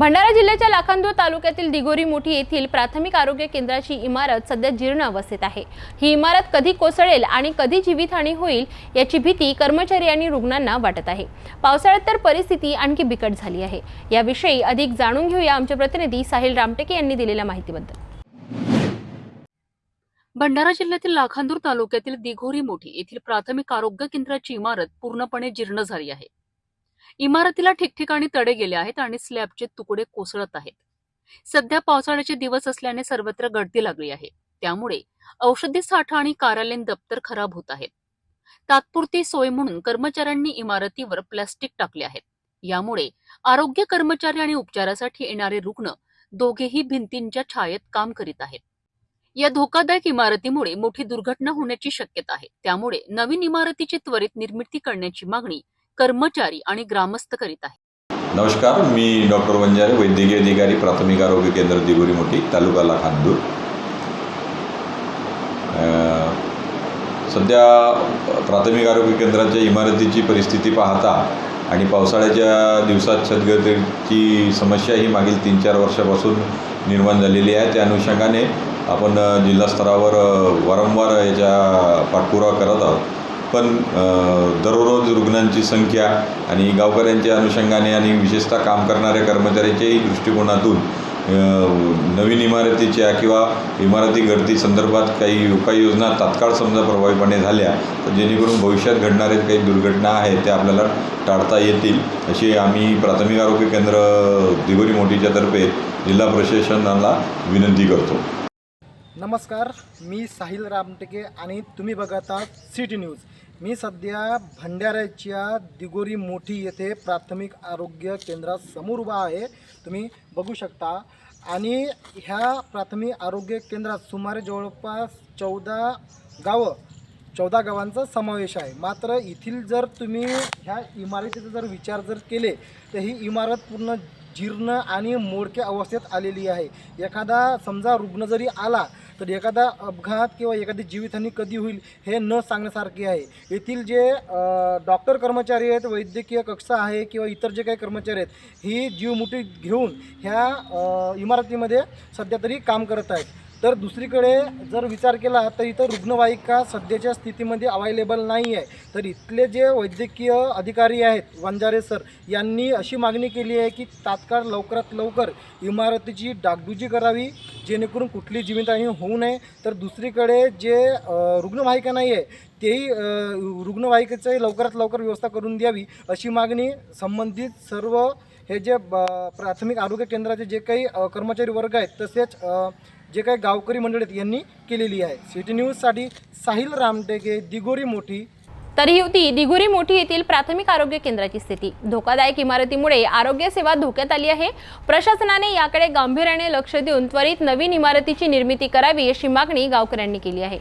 भंडारा जिल्ह्याच्या लाखांदूर तालुक्यातील दिगोरी मोठी येथील प्राथमिक आरोग्य केंद्राची इमारत सध्या जीर्ण अवस्थेत आहे. ही इमारत कधी कोसळेल आणि कधी जीवितहानी होईल याची भीती कर्मचारी आणि रुग्णांना वाटत आहे. पावसाळ्यात तर परिस्थिती आणखी बिकट झाली आहे. याविषयी अधिक जाणून घेऊया आमचे प्रतिनिधी साहिल रामटेके यांनी दिलेल्या माहितीबद्दल. भंडारा जिल्ह्यातील लाखांदूर तालुक्यातील दिघोरी मोठी येथील प्राथमिक आरोग्य केंद्राची इमारत पूर्णपणे जीर्ण झाली आहे. इमारतीला ठिकठिकाणी तडे गेले आहेत आणि स्लॅबचे तुकडे कोसळत आहेत. सध्या पावसाळ्याचे दिवस असल्याने सर्वत्र गळती लागली आहे. त्यामुळे औषधी साठा आणि कार्यालयीन दप्तर खराब होत आहेत. तात्पुरती सोय म्हणून कर्मचाऱ्यांनी इमारतीवर प्लास्टिक टाकले आहेत. यामुळे आरोग्य कर्मचारी आणि उपचारासाठी येणारे रुग्ण दोघेही भिंतींच्या छायेत काम करीत आहेत. या धोकादायक इमारतीमुळे मोठी दुर्घटना होण्याची शक्यता आहे. त्यामुळे नवीन इमारतीची त्वरित निर्मिती करण्याची मागणी कर्मचारी आणि ग्रामस्थ करीत आहेत नमस्कार मी डॉक्टर वंजारे वैद्यकीय अधिकारी प्राथमिक आरोग्य केंद्र दिगोरी मोठी तालुका लाखांदूर. सध्या प्राथमिक आरोग्य केंद्राच्या इमारतीची परिस्थिती पाहता आणि पावसाळ्याच्या दिवसात छतगतीची समस्या ही मागील तीन चार वर्षापासून निर्माण झालेली आहे. त्या अनुषंगाने आपण जिल्हास्तरावर जिल्हा स्तरावर वारंवार याच्या पाठपुरावा करत आहोत. पण दररोज रुग्णांची संख्या आणि गावकऱ्यांच्या अनुषंगाने आणि विशेषतः काम करणाऱ्या कर्मचाऱ्यांच्याही दृष्टिकोनातून नवीन इमारतीच्या किंवा इमारती घडती संदर्भात काही उपाययोजना तात्काळ समजा प्रभावीपणे झाल्या तर जेणेकरून भविष्यात घडणाऱ्या काही दुर्घटना आहेत त्या आपल्याला टाळता येतील अशी आम्ही प्राथमिक आरोग्य केंद्र दिगोरी मोठीच्या तर्फे जिल्हा प्रशासनाला विनंती करतो. नमस्कार मी साहिल रामटेके आणि तुम्ही बघत आहात सिटी न्यूज. मी सध्या भंडाऱ्याच्या दिगोरी मोठी येथे प्राथमिक आरोग्य केंद्रासमोर उभा आहे. तुम्ही बघू शकता. आणि ह्या प्राथमिक आरोग्य केंद्रात सुमारे जवळपास चौदा गावं चौदा गावांचा समावेश आहे. मात्र येथील जर तुम्ही ह्या इमारतीचा जर विचार जर केले तर ही इमारत पूर्ण जीर्ण आणि मोडक्या अवस्थेत आलेली आहे. एखादा समजा रुग्ण जरी आला तर एखादा अपघात किंवा एखादी जीवितहानी कधी होईल हे न सांगण्यासारखे आहे. येथील जे डॉक्टर कर्मचारी आहेत वैद्यकीय कक्षा आहे किंवा इतर जे काही कर्मचारी आहेत ही जीवमुठी घेऊन ह्या इमारतीमध्ये सध्या तरी काम करत आहेत. तर दुसरीकडे जर विचार केला तर इथं रुग्णवाहिका सध्याच्या स्थितीमध्ये अवेलेबल नाही आहे. तर इथले जे वैद्यकीय अधिकारी आहेत वंजारे सर यांनी अशी मागणी केली आहे की तात्काळ लवकरात लवकर इमारतीची डागडुजी करावी जेणेकरून कुठली जीवितहानी होऊ नये. तर दुसरीकडे जे रुग्णवाहिका नाही आहे तेही रुग्णवाहिकेचंही लवकरात लवकर व्यवस्था करून द्यावी अशी मागणी संबंधित सर्व हे जे ब- प्राथमिक आरोग्य केंद्राचे जे काही कर्मचारी वर्ग आहेत तसेच जे काही गावकरी मंडळी आहेत यांनी केलेली आहे. सिटी न्यूजसाठी साहिल रामटेके दिगोरी मोठी. तरीही होती दिगोरी मोठी येथील प्राथमिक आरोग्य केंद्राची स्थिती. धोकादायक इमारतीमुळे आरोग्य सेवा धोक्यात आली आहे. प्रशासनाने याकडे गांभीर्याने लक्ष देऊन त्वरित नवीन इमारतीची निर्मिती करावी अशी मागणी गावकऱ्यांनी केली आहे.